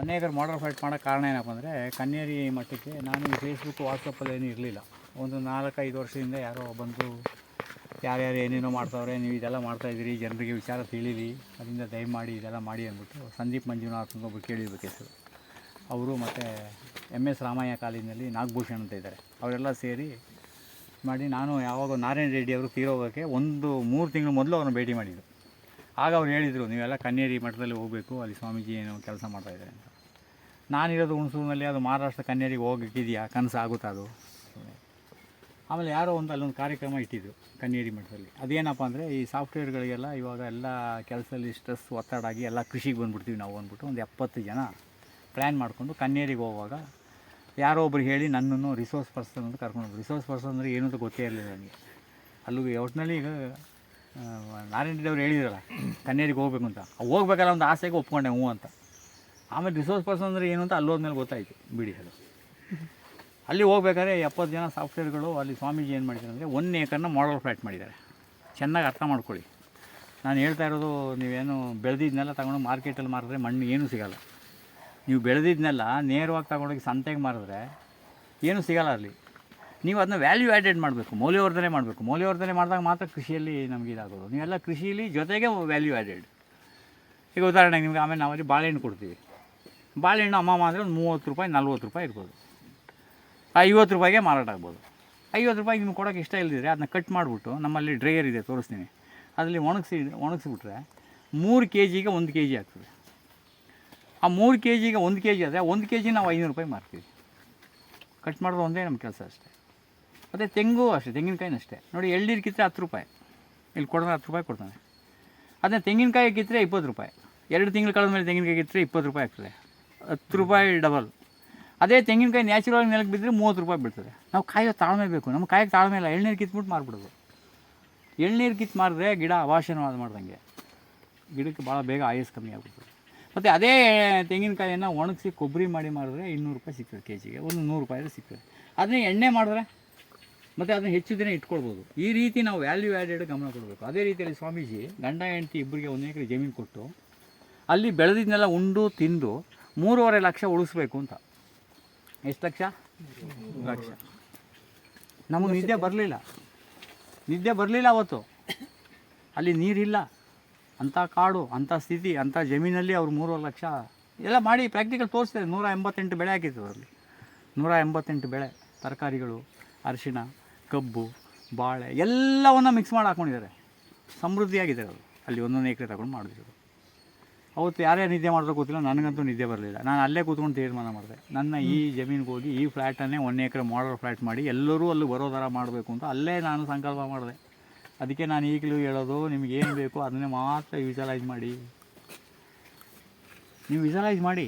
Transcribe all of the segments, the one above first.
One ಮಾಡರ್ fight ಮಾಡೋಕ್ಕೆ ಕಾರಣ ಏನಪ್ಪ ಅಂದರೆ ಕನ್ನೇರಿ ಮಟ್ಟಕ್ಕೆ ನಾನು ಫೇಸ್ಬುಕ್ ವಾಟ್ಸಪ್ಪಲ್ಲಿ ಏನೂ ಇರಲಿಲ್ಲ. ಒಂದು ನಾಲ್ಕೈದು ವರ್ಷದಿಂದ ಯಾರೋ ಬಂದು ಯಾರ್ಯಾರು ಏನೇನೋ ಮಾಡ್ತಾವ್ರೆ, ನೀವು ಇದೆಲ್ಲ ಮಾಡ್ತಾಯಿದ್ದೀರಿ ಜನರಿಗೆ ವಿಚಾರ ತಿಳಿಲಿ ಅದರಿಂದ ದಯಮಾಡಿ ಇದೆಲ್ಲ ಮಾಡಿ ಅಂದ್ಬಿಟ್ಟು ಸಂದೀಪ್ ಮಂಜುನಾಥ್ ಅಂತ ಒಬ್ಬರು ಕೇಳಿರ್ಬೇಕು ಅವರು ಮತ್ತು ಎಂ ಎಸ್ ರಾಮಯ್ಯ ಕಾಲೇಜಿನಲ್ಲಿ ನಾಗಭೂಷಣ್ ಅಂತ ಇದ್ದಾರೆ. ಅವರೆಲ್ಲ ಸೇರಿ ಮಾಡಿ ನಾನು ಯಾವಾಗ ನಾರಾಯಣ ರೆಡ್ಡಿ ಅವರು ತೀರೋಗೋಕ್ಕೆ ಒಂದು ಮೂರು ತಿಂಗಳು ಮೊದಲು ಅವ್ರನ್ನ ಭೇಟಿ ಮಾಡಿದ್ದು. ಆಗ ಅವ್ರು ಹೇಳಿದರು, ನೀವೆಲ್ಲ ಕನ್ನೇರಿ ಮಠದಲ್ಲಿ ಹೋಗಬೇಕು, ಅಲ್ಲಿ ಸ್ವಾಮೀಜಿ ಏನೋ ಕೆಲಸ ಮಾಡ್ತಾಯಿದ್ದಾರೆ ಅಂತ. ನಾನಿರೋದು ಹುಣಸೂರಿನಲ್ಲಿ, ಅದು ಮಹಾರಾಷ್ಟ್ರ ಕನ್ನೇರಿಗೆ ಹೋಗೋಕ್ಕಿದೆಯಾ ಕನಸು ಆಗುತ್ತಾ ಅದು? ಆಮೇಲೆ ಯಾರೋ ಒಂದು ಅಲ್ಲೊಂದು ಕಾರ್ಯಕ್ರಮ ಇಟ್ಟಿದ್ದು ಕನ್ನೇರಿ ಮಠದಲ್ಲಿ. ಅದೇನಪ್ಪ ಅಂದರೆ, ಈ ಸಾಫ್ಟ್ವೇರ್ಗಳಿಗೆಲ್ಲ ಇವಾಗ ಎಲ್ಲ ಕೆಲಸದಲ್ಲಿ ಸ್ಟ್ರೆಸ್ ಒತ್ತಡಾಗಿ ಎಲ್ಲ ಕೃಷಿಗೆ ಬಂದುಬಿಡ್ತೀವಿ ನಾವು ಅಂದ್ಬಿಟ್ಟು ಒಂದು ಎಪ್ಪತ್ತು ಜನ ಪ್ಲ್ಯಾನ್ ಮಾಡಿಕೊಂಡು ಕನ್ನೇರಿಗೆ ಹೋಗುವಾಗ ಯಾರೋ ಒಬ್ರು ಹೇಳಿ ನನ್ನನ್ನು ರಿಸೋರ್ಸ್ ಪರ್ಸನ್ ಅಂತ ಕರ್ಕೊಂಡು ರಿಸೋರ್ಸ್ ಪರ್ಸನ್ ಅಂದರೆ ಏನು ಗೊತ್ತೇ ಇರಲಿಲ್ಲ ನನಗೆ. ಅಲ್ಲಿಗೆ ಒಟ್ಟಿನಲ್ಲಿ ಈಗ ನಾರಾಯಣ ಅವ್ರು ಹೇಳಿದ್ರಲ್ಲ ಕನ್ನೇರಿಗೆ ಹೋಗ್ಬೇಕು ಅಂತ. ಹೋಗ್ಬೇಕಲ್ಲ ಒಂದು ಆಸೆಗೆ ಒಪ್ಕೊಂಡೆ ಹ್ಞೂ ಅಂತ. ಆಮೇಲೆ ರಿಸೋರ್ಸ್ ಪರ್ಸನ್ ಅಂದರೆ ಏನು ಅಂತ ಅಲ್ಲಿ ಹೋದ್ಮೇಲೆ ಗೊತ್ತಾಯಿತು ಬಿಡಿ ಅದು. ಅಲ್ಲಿ ಹೋಗ್ಬೇಕಾದ್ರೆ ಎಪ್ಪತ್ತು ಜನ ಸಾಫ್ಟ್ವೇರ್ಗಳು ಅಲ್ಲಿ ಸ್ವಾಮೀಜಿ ಏನು ಮಾಡಿದ್ದಾರೆ ಅಂದರೆ ಒನ್ ಏಕರ್ನ ಮಾಡಲ್ ಫ್ಲ್ಯಾಟ್ ಮಾಡಿದ್ದಾರೆ. ಚೆನ್ನಾಗಿ ಅರ್ಥ ಮಾಡ್ಕೊಳ್ಳಿ. ನಾನು ಹೇಳ್ತಾ ಇರೋದು, ನೀವೇನು ಬೆಳೆದಿದ್ನೆಲ್ಲ ತಗೊಂಡು ಮಾರ್ಕೆಟಲ್ಲಿ ಮಾರಿದ್ರೆ ಮಣ್ಣು ಏನೂ ಸಿಗಲ್ಲ. ನೀವು ಬೆಳೆದಿದ್ನೆಲ್ಲ ನೇರವಾಗಿ ತಗೊಂಡೋಗಿ ಸಂತೆಗೆ ಮಾರಿದ್ರೆ ಏನೂ ಸಿಗಲ್ಲ ಅಲ್ಲಿ. ನೀವು ಅದನ್ನ ವ್ಯಾಲ್ಯೂ ಆ್ಯಡೆಡ್ ಮಾಡಬೇಕು, ಮೌಲ್ಯವರ್ಧನೆ ಮಾಡಬೇಕು. ಮೌಲ್ಯವರ್ಧನೆ ಮಾಡಿದಾಗ ಮಾತ್ರ ಕೃಷಿಯಲ್ಲಿ ನಮಗೆ ಇದಾಗೋದು. ನೀವೆಲ್ಲ ಕೃಷಿಯಲ್ಲಿ ಜೊತೆಗೆ ವ್ಯಾಲ್ಯೂ ಆ್ಯಡೆಡ್ ಈಗ ಉದಾಹರಣೆಗೆ ನಿಮಗೆ ಆಮೇಲೆ ನಾವಲ್ಲಿ ಬಾಳೆಹಣ್ಣು ಕೊಡ್ತೀವಿ. ಬಾಳೆಹಣ್ಣು ಅಮ್ಮ ಮಾತ್ರ ಒಂದು ಮೂವತ್ತು ರೂಪಾಯಿ, ನಲ್ವತ್ತು ರೂಪಾಯಿ ಇರ್ಬೋದು. ಐವತ್ತು ರೂಪಾಯಿಗೆ ಮಾರಾಟ ಆಗ್ಬೋದು. ಐವತ್ತು ರೂಪಾಯಿಗೆ ನಿಮ್ಗೆ ಕೊಡೋಕೆ ಇಷ್ಟ ಇಲ್ಲದಿದ್ರೆ ಅದನ್ನ ಕಟ್ ಮಾಡಿಬಿಟ್ಟು ನಮ್ಮಲ್ಲಿ ಡ್ರೈಯರ್ ಇದೆ, ತೋರಿಸ್ತೀನಿ. ಅದರಲ್ಲಿ ಒಣಗಿಸಿ, ಒಣಗಿಸ್ಬಿಟ್ರೆ ಮೂರು ಕೆ ಜಿಗೆ ಒಂದು ಕೆ ಜಿ ಆಗ್ತದೆ. ಆ ಮೂರು ಕೆ ಜಿಗೆ ಒಂದು ಕೆ ಜಿ ಆದರೆ ಒಂದು ಕೆ ಜಿ ನಾವು ಐನೂರು ರೂಪಾಯಿ ಮಾರ್ತೀವಿ. ಕಟ್ ಮಾಡೋದು ಒಂದೇ ನಮ್ಮ ಕೆಲಸ ಅಷ್ಟೇ. ಮತ್ತು ತೆಂಗು ಅಷ್ಟೇ, ತೆಂಗಿನಕಾಯಿನೂ ಅಷ್ಟೇ. ನೋಡಿ, ಎಳ್ನೀರು ಕಿತ್ತರೆ ಹತ್ತು ರೂಪಾಯಿ. ಇಲ್ಲಿ ಕೊಡೋದು ಹತ್ತು ರೂಪಾಯಿ ಕೊಡ್ತಾನೆ. ಅದನ್ನ ತೆಂಗಿನಕಾಯಿ ಕಿತ್ತರೆ ಇಪ್ಪತ್ತು ರೂಪಾಯಿ. ಎರಡು ತಿಂಗಳು ಕಳೆದ ಮೇಲೆ ತೆಂಗಿನಕಾಯಿ ಕಿತ್ತರೆ ಇಪ್ಪತ್ತು ರೂಪಾಯಿ ಆಗ್ತದೆ. ಹತ್ತು ರೂಪಾಯಿ ಡಬಲ್ ಅದೇ ತೆಂಗಿನಕಾಯಿ ನ್ಯಾಚುರಲ್ ನೆಲಕ್ಕೆ ಬಿದ್ದರೆ ಮೂವತ್ತು ರೂಪಾಯಿ ಬಿಡ್ತದೆ ನಾವು ಕಾಯೋ ತಾಳ್ಮೆ ಬೇಕು. ನಮ್ಮ ಕಾಯಕ್ಕೆ ತಾಳ್ಮೆ ಇಲ್ಲ. ಎಳ್ನೀರು ಕಿತ್ಬಿಟ್ಟು ಮಾರ್ಬಿಡೋದು. ಎಳ್ನೀರು ಕಿತ್ತು ಮಾರಿದ್ರೆ ಗಿಡ ಅವಾಶನವಾದ ಮಾಡ್ದಂಗೆ. ಗಿಡಕ್ಕೆ ಭಾಳ ಬೇಗ ಆಯಸ್ ಕಮ್ಮಿ ಆಗ್ಬಿಡ್ತದೆ. ಮತ್ತು ಅದೇ ತೆಂಗಿನಕಾಯಿಯನ್ನು ಒಣಗಿಸಿ ಕೊಬ್ಬರಿ ಮಾಡಿ ಮಾರಿದ್ರೆ ಇನ್ನೂರು ರೂಪಾಯಿ ಸಿಗ್ತದೆ ಕೆ ಜಿಗೆ ಒಂದು ನೂರು ರೂಪಾಯಿ ಸಿಗ್ತದೆ. ಅದನ್ನೇ ಎಣ್ಣೆ ಮಾಡಿದ್ರೆ ಮತ್ತು ಅದನ್ನ ಹೆಚ್ಚು ದಿನ ಇಟ್ಕೊಳ್ಬೋದು. ಈ ರೀತಿ ನಾವು ವ್ಯಾಲ್ಯೂ ಆ್ಯಡೆಡ್ ಗಮನ ಕೊಡಬೇಕು. ಅದೇ ರೀತಿಯಲ್ಲಿ ಸ್ವಾಮೀಜಿ ಗಂಡ, ಹೆಂಡತಿ ಇಬ್ಬರಿಗೆ ಒಂದು ಎಕರೆ ಜಮೀನು ಕೊಟ್ಟು ಅಲ್ಲಿ ಬೆಳೆದಿದ್ದನ್ನೆಲ್ಲ ಉಂಡು, ತಿಂದು ಮೂರುವರೆ ಲಕ್ಷ ಉಳಿಸ್ಬೇಕು ಅಂತ. ಎಷ್ಟು ಲಕ್ಷ? ಲಕ್ಷ. ನಮಗೆ ನಿದ್ದೆ ಬರಲಿಲ್ಲ. ನಿದ್ದೆ ಬರಲಿಲ್ಲ ಅವತ್ತು. ಅಲ್ಲಿ ನೀರಿಲ್ಲ. ಅಂಥ ಕಾಡು ಅಂಥ ಸ್ಥಿತಿ ಅಂಥ ಜಮೀನಲ್ಲಿ ಅವ್ರು ಮೂರುವರೆ ಲಕ್ಷ. ಎಲ್ಲ ಮಾಡಿ ಪ್ರಾಕ್ಟಿಕಲ್ ತೋರಿಸ್ತಾರೆ. ನೂರ ಎಂಬತ್ತೆಂಟು ಬೆಳೆ ಹಾಕಿತ್ತು ಅದರಲ್ಲಿ ನೂರ ಎಂಬತ್ತೆಂಟು ಬೆಳೆ, ತರಕಾರಿಗಳು, ಅರಿಶಿಣ. ಕಬ್ಬು ಬಾಳೆ ಎಲ್ಲವನ್ನು ಮಿಕ್ಸ್ ಮಾಡಿ ಹಾಕ್ಕೊಂಡಿದ್ದಾರೆ ಸಮೃದ್ಧಿಯಾಗಿದ್ದಾರೆ ಅದು. ಅಲ್ಲಿ ಒಂದೊಂದು ಎಕರೆ ತಗೊಂಡು ಮಾಡಿದ್ರು ಅವತ್ತು ಯಾರ್ಯಾರು ನಿದ್ದೆ ಮಾಡಿದ್ರು ಗೊತ್ತಿಲ್ಲ ನನಗಂತೂ ನಿದ್ದೆ ಬರಲಿಲ್ಲ. ನಾನು ಅಲ್ಲೇ ಕೂತ್ಕೊಂಡು ತೀರ್ಮಾನ ಮಾಡಿದೆ. ನನ್ನ ಈ ಜಮೀನಿಗೆ ಹೋಗಿ ಈ ಫ್ಲ್ಯಾಟನ್ನೇ ಒಂದು ಎಕರೆ ಮಾಡಲ್ ಫ್ಲ್ಯಾಟ್ ಮಾಡಿ ಎಲ್ಲರೂ ಅಲ್ಲಿ ಬರೋ ಥರ ಮಾಡಬೇಕು ಅಂತ ಅಲ್ಲೇ ನಾನು ಸಂಕಲ್ಪ ಮಾಡಿದೆ. ಅದಕ್ಕೆ ನಾನು ಈಗಲೂ ಹೇಳೋದು ನಿಮ್ಗೆ ಏನು ಬೇಕು ಅದನ್ನೇ ಮಾತ್ರ ವಿಜುವಲೈಸ್ ಮಾಡಿ. ನೀವು ವಿಜುವಲೈಸ್ ಮಾಡಿ.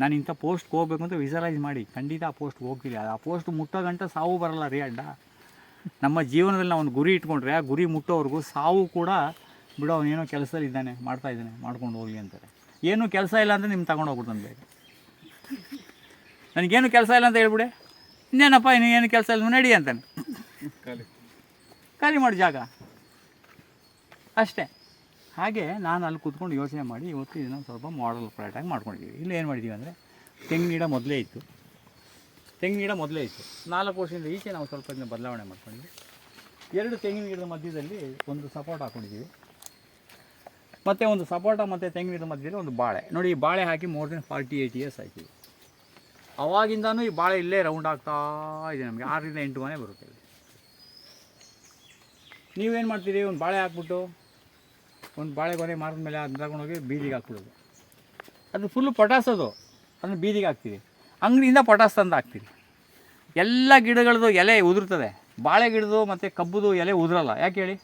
ನಾನು ಇಂಥ ಪೋಸ್ಟ್ಗೆ ಹೋಗ್ಬೇಕು ಅಂತ ವಿಜುವಲೈಸ್ ಮಾಡಿ, ಖಂಡಿತ ಆ ಪೋಸ್ಟ್ಗೆ ಹೋಗ್ತೀರಿ ಆ ಪೋಸ್ಟ್ ಮುಟ್ಟೋ ಗಂಟ ಸಾವು ಬರಲ್ಲ ರೀ ಅಡ್ಡ ನಮ್ಮ ಜೀವನದಲ್ಲಿ ನಾವು ಒಂದು ಗುರಿ ಇಟ್ಕೊಂಡ್ರೆ ಆ ಗುರಿ ಮುಟ್ಟೋವರೆಗೂ ಸಾವು ಕೂಡ ಬಿಡು ಅವನೇನೋ ಕೆಲಸದಲ್ಲಿ ಇದ್ದಾನೆ, ಮಾಡ್ತಾ ಇದ್ದಾನೆ, ಮಾಡ್ಕೊಂಡು ಹೋಗಿ ಅಂತಾರೆ. ಏನೂ ಕೆಲಸ ಇಲ್ಲ ಅಂತ ನಿಮ್ಗೆ ತಗೊಂಡು ಹೋಗ್ಬಿಡ್ತಾನೆ ಬೇಗ. ನನಗೇನು ಕೆಲಸ ಇಲ್ಲ ಅಂತ ಹೇಳ್ಬಿಡೆ? ಇನ್ನೇನಪ್ಪ ಏನು ಕೆಲಸ ಇಲ್ಲ, ನಡಿ ಅಂತಾನೆ. ಖಾಲಿ ಮಾಡಿ ಜಾಗ. ಅಷ್ಟೇ. ಹಾಗೆ ನಾನು ಅಲ್ಲಿ ಕೂತ್ಕೊಂಡು ಯೋಚನೆ ಮಾಡಿ ಇವತ್ತು ಇದನ್ನು ಸ್ವಲ್ಪ ಮಾಡಲ್ ಫ್ಲಾಟಾಗಿ ಮಾಡ್ಕೊಂಡಿದ್ದೀವಿ ಇಲ್ಲಿ ಏನು ಮಾಡಿದ್ದೀವಿ ಅಂದರೆ ತೆಂಗಿನ ಗಿಡ ಮೊದಲೇ ಇತ್ತು. ತೆಂಗಿನ ಗಿಡ ಮೊದಲೇ ಇತ್ತು. ನಾಲ್ಕು ವರ್ಷದಿಂದ ಈಚೆ ನಾವು ಸ್ವಲ್ಪ ಇದನ್ನ ಬದಲಾವಣೆ ಮಾಡ್ಕೊಂಡಿದ್ವಿ. ಎರಡು ತೆಂಗಿನ ಗಿಡದ ಮಧ್ಯದಲ್ಲಿ ಒಂದು ಸಪೋರ್ಟ್ ಹಾಕ್ಕೊಂಡಿದ್ದೀವಿ ಮತ್ತು ಒಂದು ಸಪೋಟ ಮತ್ತು ತೆಂಗಿನ ಗಿಡದ ಮಧ್ಯದಲ್ಲಿ ಒಂದು ಬಾಳೆ. ನೋಡಿ, ಈ ಬಾಳೆ ಹಾಕಿ more than forty eight years ಆಯ್ತು ಅವಾಗಿಂದನೂ ಈ ಬಾಳೆ ಇಲ್ಲೇ ರೌಂಡ್ ಆಗ್ತಾ ಇದೆ ನಮಗೆ. ಆರರಿಂದ ಎಂಟು ಮನೆ ಬರುತ್ತೆ. ನೀವೇನು ಮಾಡ್ತೀರಿ ಒಂದು ಬಾಳೆ ಹಾಕ್ಬಿಟ್ಟು ಒಂದು ಬಾಳೆಗೊನೆ ಮಾರಿದ ಮೇಲೆ ಅದನ್ನ ತಗೊಂಡೋಗಿ ಬೀದಿಗೆ ಹಾಕ್ಬಿಡೋದು. ಅದು ಫುಲ್ಲು ಪಟಾಸ್ ಅದು. ಅದನ್ನ ಬೀದಿಗೆ ಹಾಕ್ತೀವಿ ಅಂಗಡಿಯಿಂದ ಪಟಾಸ್ ತಂದು ಹಾಕ್ತೀವಿ ಎಲ್ಲ ಗಿಡಗಳದ್ದು ಎಲೆ ಉದುರ್ತದೆ. ಬಾಳೆ ಗಿಡದು ಮತ್ತು ಕಬ್ಬುದು ಎಲೆ ಉದುರಲ್ಲ. ಯಾಕೆ ಹೇಳಿ?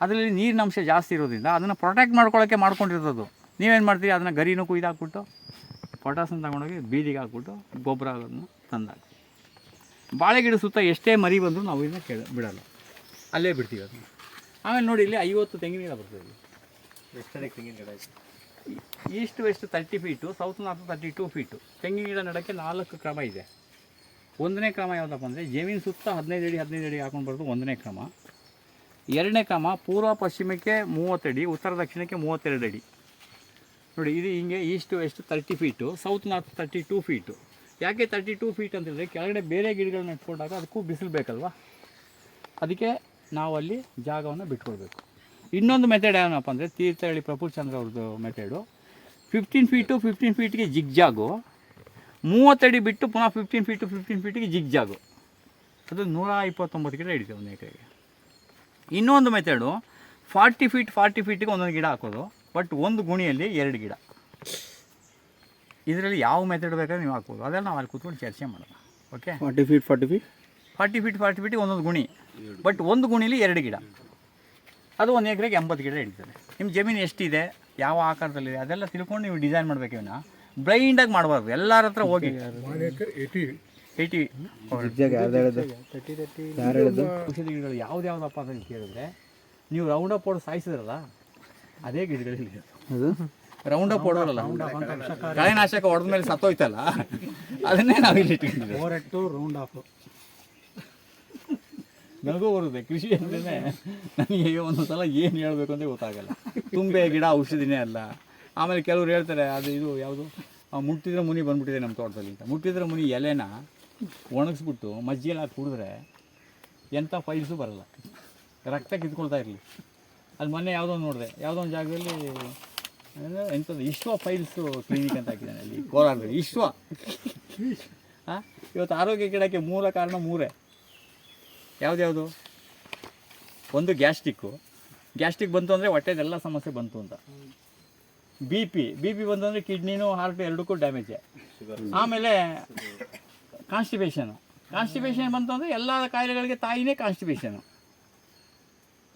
ಅದರಲ್ಲಿ ನೀರಿನ ಅಂಶ ಜಾಸ್ತಿ ಇರೋದ್ರಿಂದ ಅದನ್ನು ಪ್ರೊಟೆಕ್ಟ್ ಮಾಡ್ಕೊಳ್ಳೋಕ್ಕೆ ಮಾಡ್ಕೊಂಡಿರೋದು. ನೀವೇನು ಮಾಡ್ತೀರಿ? ಅದನ್ನು ಗರಿನೂ ಕುಯ್ದು ಹಾಕ್ಬಿಟ್ಟು ಪೊಟಾಸನ್ನು ತಗೊಂಡೋಗಿ ಬೀದಿಗೆ ಹಾಕ್ಬಿಟ್ಟು ಗೊಬ್ಬರ ಅದನ್ನು ತಂದು ಹಾಕ್ತೀವಿ ಬಾಳೆ ಗಿಡ ಸುತ್ತ ಎಷ್ಟೇ ಮರಿ ಬಂದರೂ ನಾವು ಇದನ್ನ ಕೇಳ ಬಿಡಲ್ಲ. ಅಲ್ಲೇ ಬಿಡ್ತೀವಿ ಅದನ್ನು. ಆಮೇಲೆ ನೋಡಿ ಇಲ್ಲಿ ಐವತ್ತು ತೆಂಗಿನ ಗಿಡ ಬರ್ತದೆ ಇಲ್ಲಿ. ತೆಂಗಿನ ಗಿಡ ಇದೆ east west thirty feet south north thirty two feet ತೆಂಗಿನ ಗಿಡ ನೆಡೋಕ್ಕೆ ನಾಲ್ಕು ಕ್ರಮ ಇದೆ. ಒಂದನೇ ಕ್ರಮ ಯಾವುದಪ್ಪ ಅಂದರೆ ಜಮೀನು ಸುತ್ತ ಹದಿನೈದು ಅಡಿ ಹದಿನೈದು ಅಡಿ ಹಾಕೊಂಡು ಬರೋದು ಒಂದನೇ ಕ್ರಮ. ಎರಡನೇ ಕ್ರಮ ಪೂರ್ವ ಪಶ್ಚಿಮಕ್ಕೆ ಮೂವತ್ತಡಿ ಉತ್ತರ ದಕ್ಷಿಣಕ್ಕೆ ಮೂವತ್ತೆರಡು ಅಡಿ. ನೋಡಿ ಇದು ಹಿಂಗೆ east west thirty feet south north thirty two feet ಯಾಕೆ ತರ್ಟಿ ಟೂ ಫೀಟ್ ಅಂತಂದರೆ ಕೆಳಗಡೆ ಬೇರೆ ಗಿಡಗಳನ್ನ ಇಟ್ಕೊಂಡಾಗ ಅದಕ್ಕೂ ಬಿಸಿಲು ಬೇಕಲ್ವಾ? ಅದಕ್ಕೆ ನಾವು ಅಲ್ಲಿ ಜಾಗವನ್ನು ಬಿಟ್ಕೊಳ್ಬೇಕು. ಇನ್ನೊಂದು ಮೆಥಡ್ ಏನಪ್ಪ ಅಂದರೆ ತೀರ್ಥಹಳ್ಳಿ ಪ್ರಫುಲ್ ಚಂದ್ರ ಅವ್ರದ್ದು ಮೆಥಡು ಫಿಫ್ಟೀನ್ ಫೀಟು ಫಿಫ್ಟೀನ್ ಫೀಟ್ಗೆ ಜಿಗ್ ಜಾಗು ಮೂವತ್ತಡಿ ಬಿಟ್ಟು ಪುನಃ ಫಿಫ್ಟೀನ್ ಫೀಟು ಫಿಫ್ಟೀನ್ ಫೀಟಿಗೆ ಜಿಗ್ ಜಾಗು ಅದು ನೂರ ಇಪ್ಪತ್ತೊಂಬತ್ತು ಗಿಡ ಹಿಡಿತೇವೆ ಒಂದು ಎಕರೆಗೆ ಇನ್ನೊಂದು ಮೆಥಡು ಫಾರ್ಟಿ ಫೀಟ್ ಫಾರ್ಟಿ ಫೀಟಿಗೆ ಒಂದೊಂದು ಗಿಡ ಹಾಕೋದು. ಬಟ್ ಒಂದು ಗುಣಿಯಲ್ಲಿ ಎರಡು ಗಿಡ. ಇದರಲ್ಲಿ ಯಾವ ಮೆಥಡ್ ಬೇಕಾದ್ರೆ ನೀವು ಹಾಕ್ಬೋದು. ಅದೆಲ್ಲ ನಾವು ಅಲ್ಲಿ ಕೂತ್ಕೊಂಡು ಚರ್ಚೆ ಮಾಡೋಣ. Okay forty feet forty feet forty feet forty ಫೀಟಿಗೆ ಒಂದೊಂದು ಗುಣಿ. ಬಟ್ ಒಂದು ಗುಣಿಲಿ ಎರಡು ಗಿಡ. ಅದು ಒಂದು ಎಕರೆಗೆ ಎಂಬತ್ತು ಗಿಡ ಹಿಡಿತದೆ. ನಿಮ್ಮ ಜಮೀನು ಎಷ್ಟಿದೆ ಯಾವ ಆಕಾರದಲ್ಲಿದೆ ಅದೆಲ್ಲ ತಿಳ್ಕೊಂಡು ನೀವು ಡಿಸೈನ್ ಮಾಡಬೇಕು ಇವನ್ನ ಬ್ಲೈಂಡಾಗಿ ಮಾಡಬಾರ್ದು. ಎಲ್ಲರ ಹತ್ರ ಹೋಗಿ. ಏಯ್ಟಿ ಔಷಧಿ ಗಿಡಗಳು ಯಾವ್ದು ಯಾವ್ದಪ್ಪ ಅಂತ ಕೇಳಿದ್ರೆ ನೀವು ರೌಂಡ್ ಅಪ್ ಹೊಡೆದು ಸಾಯಿಸಿದ್ರಲ್ಲ ಅದೇ ಗಿಡಗಳಲ್ಲಿ ಅದು? ರೌಂಡ್ ಅಪ್ ಹೊಡೋರಲ್ಲ ಕಳೆನಾಶಕ ಹೊಡೆದ ಮೇಲೆ ಸತ್ತೋಯ್ತಲ್ಲ? ಅದನ್ನೇ ನಾವು ಇಲ್ಲಿ ಇಟ್ಕೊಂಡಿದ್ದೀವಿ ರೌಂಡ್ ಆಫ್ ನನಗೂ ಬರುತ್ತೆ ಕೃಷಿ ಅಂದ್ರೆ ನನಗೆ ಒಂದೊಂದು ಸಲ ಏನು ಹೇಳಬೇಕು ಅಂತ ಗೊತ್ತಾಗಲ್ಲ. ತುಂಬೆ ಗಿಡ ಔಷಧಿನೇ ಅಲ್ಲ. ಆಮೇಲೆ ಕೆಲವ್ರು ಹೇಳ್ತಾರೆ, ಅದು ಇದು ಯಾವುದು? ಮುಟ್ಟಿದ್ರೆ ಮುನಿ ಬಂದ್ಬಿಟ್ಟಿದೆ ನಮ್ಮ ತೋಟದಲ್ಲಿ ಅಂತ. ಮುಟ್ಟಿದ್ರೆ ಮುನಿ ಎಲೆನ ಒಣಗಿಸ್ಬಿಟ್ಟು ಮಜ್ಜಿಗೆಲ್ಲ ಹಾಕಿ ಕುಡಿದ್ರೆ ಎಂಥ ಫೈಲ್ಸು ಬರಲ್ಲ. ರಕ್ತ ಕಿತ್ಕೊಳ್ತಾ ಇರಲಿ. ಅದು ಮೊನ್ನೆ ಯಾವುದೋ ಒಂದು ನೋಡಿದೆ. ಯಾವುದೋ ಒಂದು ಜಾಗದಲ್ಲಿ ಎಂಥದ್ದು ಇಶ್ವ ಫೈಲ್ಸು ಕ್ಲಿನಿಕ್ ಅಂತ ಹಾಕಿದ್ದಾನೆ ಅಲ್ಲಿ. ಕೋಲಾರದಲ್ಲಿ. ಇಶ್ವ. ಹಾಂ ಇವತ್ತು ಆರೋಗ್ಯ ಗಿಡಕ್ಕೆ ಮೂಲ ಕಾರಣ ಮೂರೇ. ಯಾವ್ದ್ಯಾವುದು? ಒಂದು ಗ್ಯಾಸ್ಟಿಕ್ಕು. ಗ್ಯಾಸ್ಟಿಕ್ ಬಂತು ಅಂದರೆ ಹೊಟ್ಟೆದೆಲ್ಲ ಸಮಸ್ಯೆ ಬಂತು ಅಂತ. ಬಿ ಪಿ ಬಿ ಪಿ ಬಂತು ಅಂದರೆ ಕಿಡ್ನಿನೂ ಹಾರ್ಟ್ ಎರಡಕ್ಕೂ ಡ್ಯಾಮೇಜೆ ಆಮೇಲೆ ಕಾನ್ಸ್ಟಿಪೇಷನು ಕಾನ್ಸ್ಟಿಪೇಷನ್ ಬಂತು ಅಂದರೆ ಎಲ್ಲ ಕಾಯಿಲೆಗಳಿಗೆ ತಾಯಿನೇ ಕಾನ್ಸ್ಟಿಪೇಷನು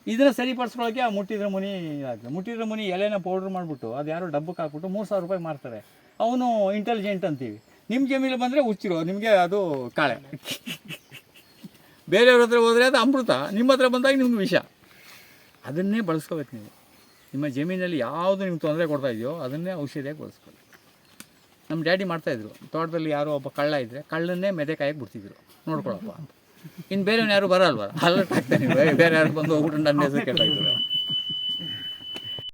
ಇದನ್ನು ಸರಿಪಡಿಸ್ಕೊಳ್ಳೋಕೆ ಆ ಮುಟ್ಟಿದ್ರ ಮುನಿ ಇದಾಗ್ತದೆ. ಮುಟ್ಟಿದ್ರ ಮುನಿ ಎಲೆನ ಪೌಡ್ರ್ ಮಾಡಿಬಿಟ್ಟು ಅದು ಯಾರೋ ಡಬ್ಬಕ್ಕೆ ಹಾಕ್ಬಿಟ್ಟು ಮೂರು ಸಾವಿರ ರೂಪಾಯಿ ಮಾರ್ತಾರೆ. ಅವನು ಇಂಟೆಲಿಜೆಂಟ್ ಅಂತೀವಿ. ನಿಮ್ಮ ಜಮೀನು ಬಂದರೆ ಹುಚ್ಚಿರೋ ನಿಮಗೆ ಅದು ಕಾಳೆ. ಬೇರೆಯವ್ರ ಹತ್ರ ಹೋದರೆ ಅದು ಅಮೃತ. ನಿಮ್ಮ ಹತ್ರ ಬಂದಾಗ ನಿಮ್ಗೆ ವಿಷ. ಅದನ್ನೇ ಬಳಸ್ಕೋಬೇಕು ನೀವು. ನಿಮ್ಮ ಜಮೀನಲ್ಲಿ ಯಾವುದು ನಿಮ್ಗೆ ತೊಂದರೆ ಕೊಡ್ತಾ ಇದೆಯೋ ಅದನ್ನೇ ಔಷಧಿಯಾಗಿ ಬಳಸ್ಕೊಳ್ಳಿ. ನಮ್ಮ ಡ್ಯಾಡಿ ಮಾಡ್ತಾಯಿದ್ರು ತೋಟದಲ್ಲಿ ಯಾರೋ ಒಬ್ಬ ಕಳ್ಳ ಇದ್ದರೆ ಕಳ್ಳನ್ನೇ ಮೆದೆಕಾಯಕ್ಕೆ ಬಿಡ್ತಿದ್ರು. ನೋಡ್ಕೊಳಪ್ಪ ಇನ್ನು ಬೇರೆಯವ್ನು ಯಾರು ಬರಲ್ವ? ಅಲರ್ಟ್ ಆಗ್ತಾನೆ ಬೇರೆ ಯಾರು ಬಂದು ಹೋಗ್ಬಿಟ್ಟು ನನ್ನ ಹೆಸರು ಕೆಟ್ಟಾಗ್ತದೆ